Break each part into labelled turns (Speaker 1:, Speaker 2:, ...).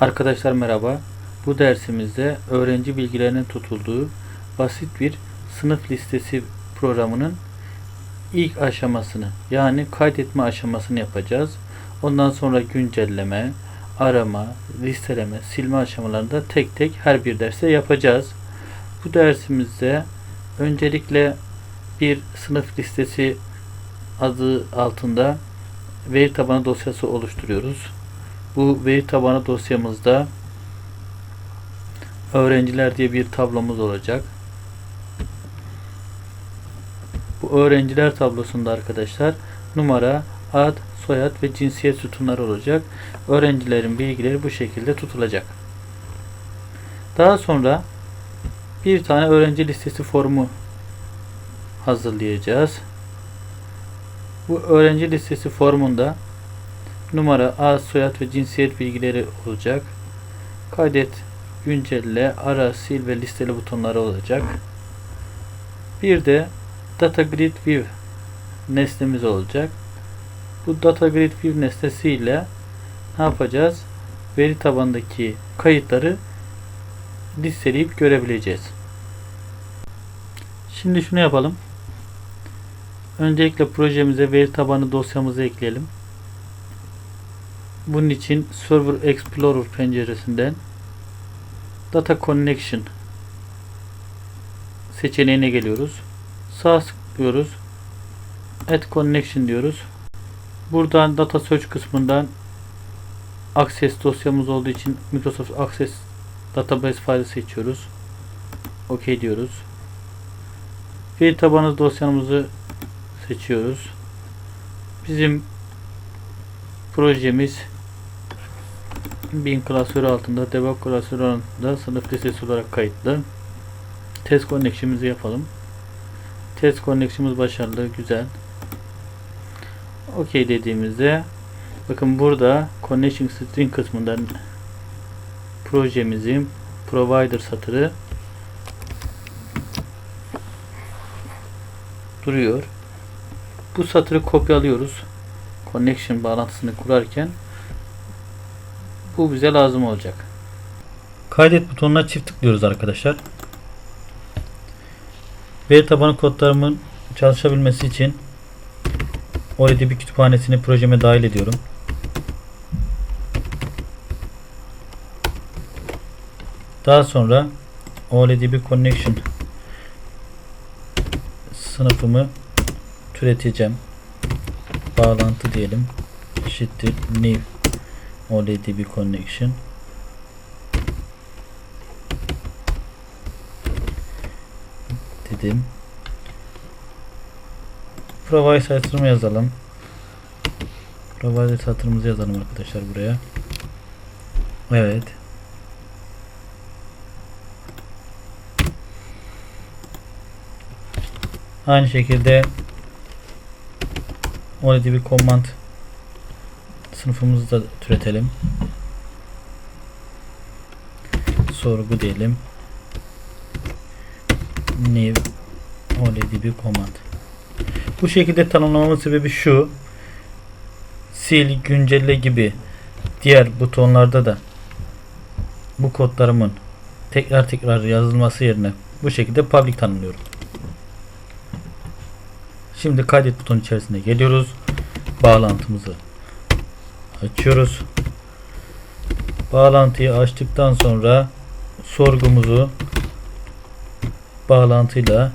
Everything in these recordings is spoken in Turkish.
Speaker 1: Arkadaşlar merhaba. Bu dersimizde öğrenci bilgilerinin tutulduğu basit bir sınıf listesi programının ilk aşamasını yani kaydetme aşamasını yapacağız. Ondan sonra güncelleme, arama, listeleme, silme aşamalarında tek tek her bir derste yapacağız. Bu dersimizde öncelikle bir sınıf listesi adı altında veri tabanı dosyası oluşturuyoruz. Bu veri tabanı dosyamızda öğrenciler diye bir tablomuz olacak. Bu öğrenciler tablosunda arkadaşlar numara, ad, soyad ve cinsiyet sütunları olacak. Öğrencilerin bilgileri bu şekilde tutulacak. Daha sonra bir tane öğrenci listesi formu hazırlayacağız. Bu öğrenci listesi formunda numara, ad, soyad ve cinsiyet bilgileri olacak. Kaydet, güncelle, ara, sil ve listeli butonları olacak. Bir de Data Grid View nesnemiz olacak. Bu Data Grid View nesnesiyle ne yapacağız? Veri tabandaki kayıtları listeleyip görebileceğiz. Şimdi şunu yapalım. Öncelikle projemize veri tabanı dosyamızı ekleyelim. Bunun için Server Explorer penceresinden Data Connection seçeneğine geliyoruz. Sağ tıklıyoruz. Add Connection diyoruz. Buradan Data Search kısmından Access dosyamız olduğu için Microsoft Access Database faili seçiyoruz. OK diyoruz. Veri tabanı dosyamızı seçiyoruz. Bizim projemiz bin klasörü altında debug klasörü altında sınıf listesi olarak kayıtlı. Test connection'ımızı yapalım. Test connection'ımız başarılı, güzel. OK dediğimizde bakın burada connection string kısmından projemizin provider satırı duruyor. Bu satırı kopyalıyoruz. Connection bağlantısını kurarken bu bize lazım olacak. Kaydet butonuna çift tıklıyoruz arkadaşlar. Veri tabanı kodlarımın çalışabilmesi için OLEDB kütüphanesini projeme dahil ediyorum. Daha sonra OLEDB Connection sınıfımı türeteceğim. Bağlantı diyelim. Eşittir new OLEDB connection. Dedim. Provide satırımı yazalım. Provide satırımızı yazalım arkadaşlar buraya. Evet. Aynı şekilde bir command sınıfımızı da türetelim. Sorgu diyelim. New bir command. Bu şekilde tanımlamamın sebebi şu. Sil, güncelle gibi diğer butonlarda da bu kodlarımın tekrar tekrar yazılması yerine bu şekilde public tanımlıyorum. Şimdi kaydet butonu içerisine geliyoruz. Bağlantımızı açıyoruz. Bağlantıyı açtıktan sonra sorgumuzu bağlantıyla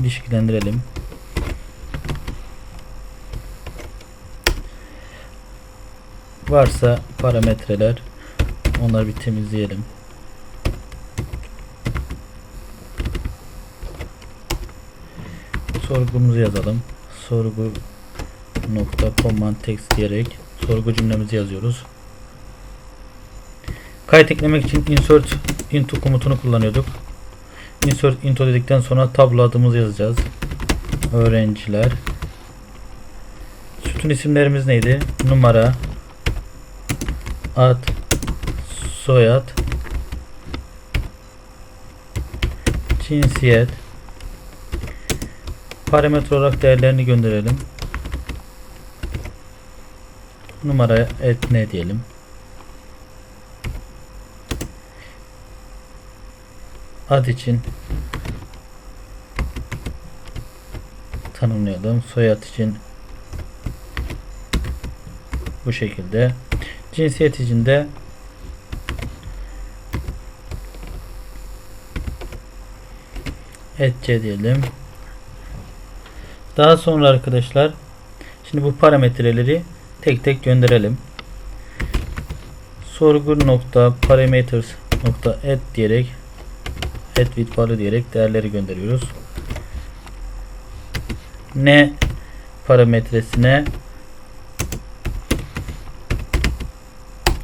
Speaker 1: ilişkilendirelim. Varsa parametreler onları bir temizleyelim. sorgumuzu yazalım. Sorgu nokta command text diyerek sorgu cümlemizi yazıyoruz. Kayıt eklemek için insert into komutunu kullanıyorduk. Insert into dedikten sonra tablo adımızı yazacağız. Öğrenciler. Sütun isimlerimiz neydi? Numara, ad, soyad, cinsiyet, parametre olarak değerlerini gönderelim numara et ne diyelim. Ad için tanımlayalım. Soyad için bu şekilde. Cinsiyet için de etçe diyelim. Daha sonra arkadaşlar şimdi bu parametreleri tek tek gönderelim. Sorgu nokta parameters nokta add diyerek add with value diyerek değerleri gönderiyoruz. Ne parametresine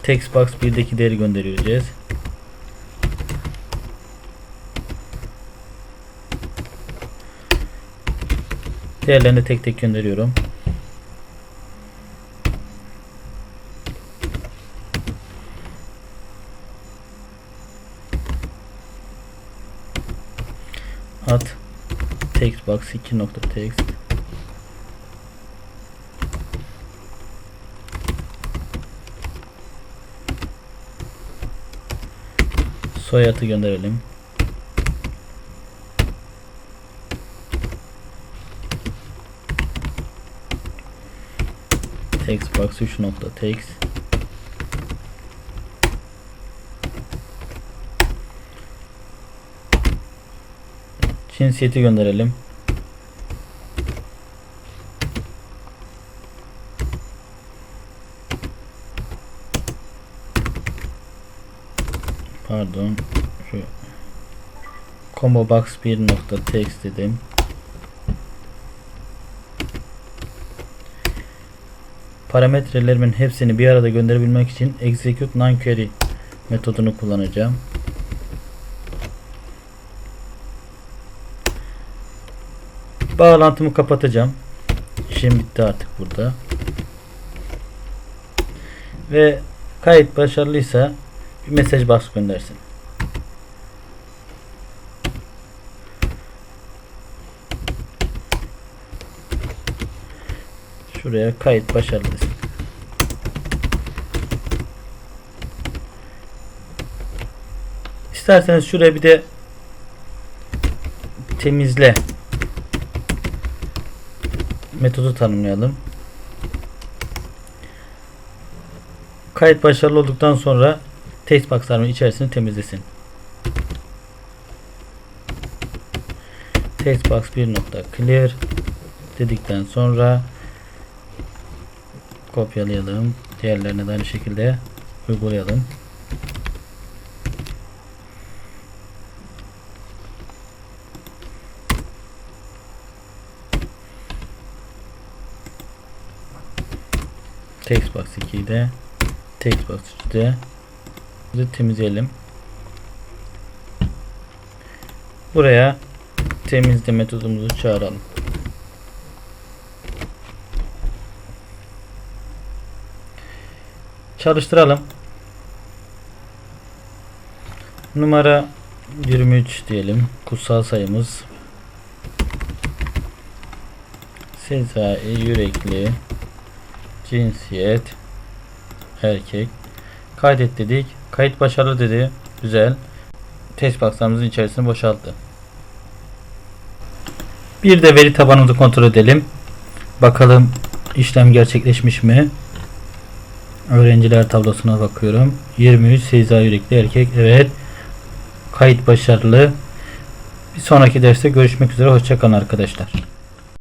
Speaker 1: text box 1'deki değeri göndereceğiz. Değerlerini tek tek gönderiyorum. Text box 2 nokta text soyadı gönderelim. Text box 3 cinsiyeti gönderelim. Pardon. Şu combo box 1 nokta text dedim. Parametrelerimin hepsini bir arada gönderebilmek için execute non-query metodunu kullanacağım. Bağlantımı kapatacağım. İşim bitti artık burada. Ve kayıt başarılıysa bir mesaj box göndersin. Şuraya kayıt başarılı. İsterseniz şuraya bir de temizle metodu tanımlayalım. Kayıt başarılı olduktan sonra text box'ların içerisini temizlesin. Text box 1 nokta clear dedikten sonra kopyalayalım. Diğerlerine de aynı şekilde uygulayalım. Textbox 2'yi de Textbox 3'de de temizleyelim. Buraya temizle metodumuzu çağıralım. Çalıştıralım. Numara 23 diyelim. Kutsal sayımız. Sezai yürekli cinsiyet. Erkek. Kaydet dedik. Kayıt başarılı dedi. Güzel. Test box'larımızın içerisini boşalttı. Bir de veri tabanımızı kontrol edelim. Bakalım işlem gerçekleşmiş mi? Öğrenciler tablosuna bakıyorum. 23 Seyza yürekli erkek. Evet. Kayıt başarılı. Bir sonraki derste görüşmek üzere. Hoşçakalın arkadaşlar